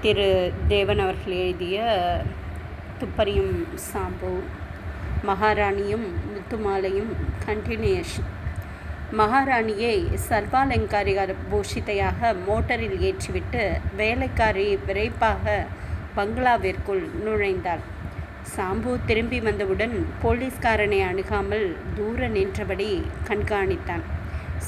திரு தேவன் அவர்கள் எழுதிய துப்பறியும் சாம்பு மகாராணியும் முத்துமாலையும் கண்டினியூஷன் மகாராணியை சர்வாலங்காரிக பூஷிதையாக மோட்டரில் ஏற்றிவிட்டு வேலைக்காரி விரைப்பாக பங்களாவிற்குள் நுழைந்தாள். சாம்பு திரும்பி வந்தவுடன் போலீஸ்காரனை அணுகாமல் தூர நின்றபடி கண்காணித்தான்.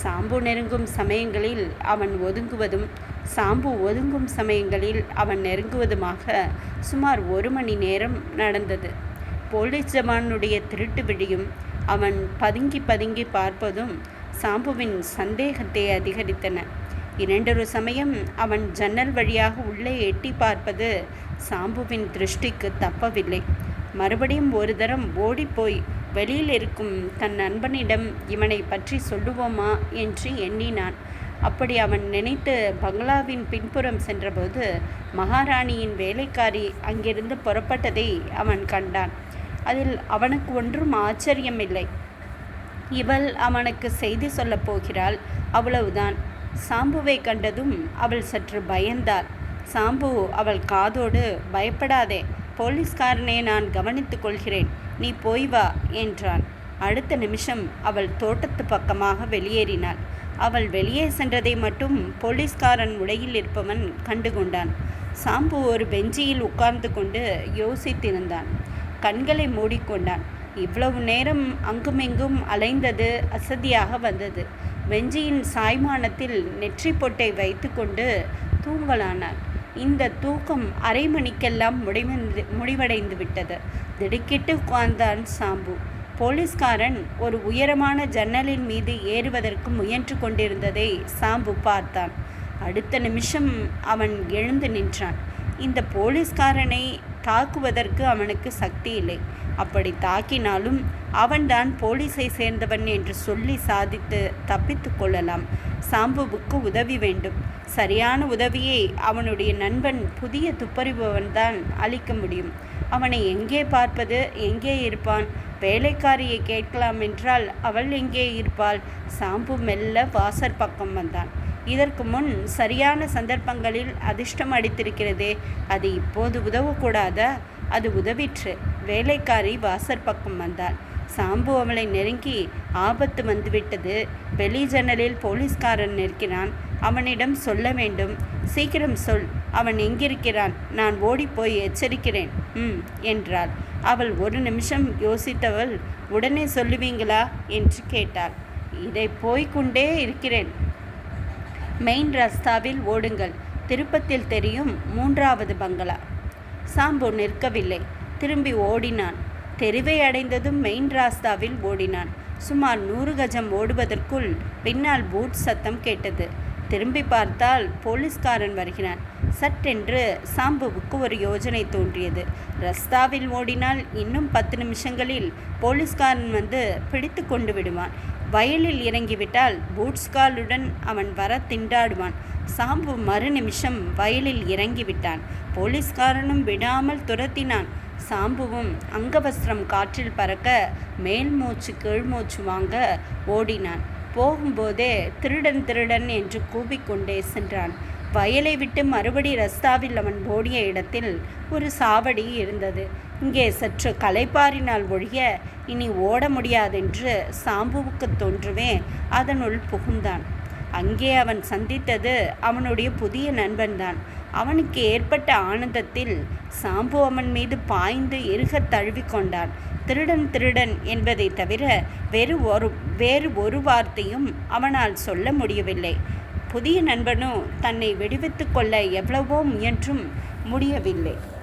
சாம்பு நெருங்கும் சமயங்களில் அவன் ஒதுங்குவதும் சாம்பு ஒதுங்கும் சமயங்களில் அவன் நெருங்குவதுமாக சுமார் ஒரு மணி நேரம் நடந்தது. போலீஸ் ஜவானுடைய திருட்டு விழியும் அவன் பதுங்கி பதுங்கி பார்ப்பதும் சாம்புவின் சந்தேகத்தை அதிகரித்தன. இரண்டொரு சமயம் அவன் ஜன்னல் வழியாக உள்ளே எட்டி பார்ப்பது சாம்புவின் திருஷ்டிக்கு தப்பவில்லை. மறுபடியும் ஒரு தரம் ஓடிப்போய் வெளியில் இருக்கும் தன் நண்பனிடம் இவனை பற்றி சொல்லுவோமா என்று எண்ணினான். அப்படி அவன் நினைத்து பங்களாவின் பின்புறம் சென்றபோது மகாராணியின் வேலைக்காரி அங்கிருந்து புறப்பட்டதை அவன் கண்டான். அதில் அவனுக்கு ஒன்றும் ஆச்சரியமில்லை. இவள் அவனுக்கு செய்தி சொல்லப் போகிறாள் அவ்வளவுதான். சாம்புவை கண்டதும் அவள் சற்று பயந்தாள். சாம்பு அவள் காதோடு பயப்படாதே போலீஸ்காரனே நான் கவனித்துக் கொள்கிறேன். நீ போய் வா என்றான். அடுத்த நிமிஷம் அவள் தோட்டத்து பக்கமாக வெளியேறினாள். அவள் வெளியே சென்றதை மட்டும் போலீஸ்காரன் உடையில் இருப்பவன் கண்டுகொண்டான் சாம்பு ஒரு பெஞ்சியில் உட்கார்ந்து கொண்டு யோசித்திருந்தான். கண்களை மூடிக்கொண்டான். இவ்வளவு நேரம் அங்குமெங்கும் அலைந்தது அசதியாக வந்தது. வெஞ்சியின் சாய்மானத்தில் நெற்றி பொட்டை வைத்துக்கொண்டு தூங்கலானான் இந்த தூக்கம் அரை மணிக்கெல்லாம் முடிவந்து முடிவடைந்து விட்டது திடுக்கிட்டு உட்கார்ந்தான் சாம்பு. போலீஸ்காரன் ஒரு உயரமான ஜன்னலின் மீது ஏறுவதற்கு முயன்று கொண்டிருந்ததை சாம்பு பார்த்தான். அடுத்த நிமிஷம் அவன் எழுந்து நின்றான். இந்த போலீஸ்காரனை தாக்குவதற்கு அவனுக்கு சக்தி இல்லை. அப்படி தாக்கினாலும் அவன்தான் போலீஸை சேர்ந்தவன் என்று சொல்லி சாதித்து தப்பித்து கொள்ளலாம். சாம்புவுக்கு உதவி வேண்டும். சரியான உதவியை அவனுடைய நண்பன் புதிய துப்பறிபவன்தான் அளிக்க முடியும். அவனை எங்கே பார்ப்பது? எங்கே இருப்பான்? வேலைக்காரியை கேட்கலாம் என்றால் அவள் எங்கே இருப்பாள்? சாம்பு மெல்ல வாசற் பக்கம் வந்தான். இதற்கு முன் சரியான சந்தர்ப்பங்களில் அதிர்ஷ்டம் அடித்திருக்கிறதே அது இப்போது உதவக்கூடாதா? அது உதவிற்று. வேலைக்காரி வாசற் பக்கம் வந்தாள். சாம்பு அவளை நெருங்கி ஆபத்து வந்துவிட்டது. வெளி ஜன்னலில் போலீஸ்காரன் நிற்கிறான். அவனிடம் சொல்ல வேண்டும். சீக்கிரம் சொல். அவன் எங்கிருக்கிறான்? நான் ஓடிப்போய் எச்சரிக்கிறேன். ம் என்றாள். அவள் ஒரு நிமிஷம் யோசித்தவள் உடனே சொல்லுவீங்களா? என்று கேட்டாள். இதை போய்கொண்டே இருக்கிறேன். மெயின் ரஸ்தாவில் ஓடுங்கள். திருப்பத்தில் தெரியும் மூன்றாவது பங்களா. சாம்பு நிற்கவில்லை. திரும்பி ஓடினான். தெருவை அடைந்ததும் மெயின் ராஸ்தாவில் ஓடினான். சுமார் நூறு கஜம் ஓடுவதற்குள் பின்னால் பூட் சத்தம் கேட்டது. திரும்பி பார்த்தால் போலீஸ்காரன் வருகிறான். சட்டென்று சாம்புவுக்கு ஒரு யோஜனை தோன்றியது. ரஸ்தாவில் ஓடினால் இன்னும் பத்து நிமிஷங்களில் போலீஸ்காரன் வந்து பிடித்து கொண்டு விடுவான். வயலில் இறங்கிவிட்டால் பூட்ஸ் காலுடன் அவன் வர திண்டாடுவான். சாம்பு மறு நிமிஷம் வயலில் இறங்கிவிட்டான். போலீஸ்காரனும் விடாமல் துரத்தினான். சாம்புவும் அங்கவஸ்திரம் காற்றில் பறக்க மேல் மூச்சு கீழ்மூச்சு வாங்க ஓடினான். போகும்போதே திருடன் திருடன் என்று கூவிக்கொண்டே சென்றான். வயலை விட்டு மறுபடி ரஸ்தாவில் அவன் ஓடிய இடத்தில் ஒரு சாவடி இருந்தது. இங்கே சற்று களைப்பாறினால் ஒழிய இனி ஓட முடியாதென்று சாம்புவுக்கு தோன்றுவே அதனுள் புகுந்தான். அங்கே அவன் சந்தித்தது அவனுடைய புதிய நண்பன்தான். அவனுக்கு ஏற்பட்ட ஆனந்தத்தில் சாம்பு அவன் மீது பாய்ந்து இருகத் தழுவிக்கொண்டான் திருடன் திருடன் என்பதை தவிர வேறு ஒரு வேறு ஒரு வார்த்தையும் அவனால் சொல்ல முடியவில்லை. புதிய நண்பனோ தன்னை வெடிவித்து கொள்ள எவ்வளவோ முயன்றும் முடியவில்லை.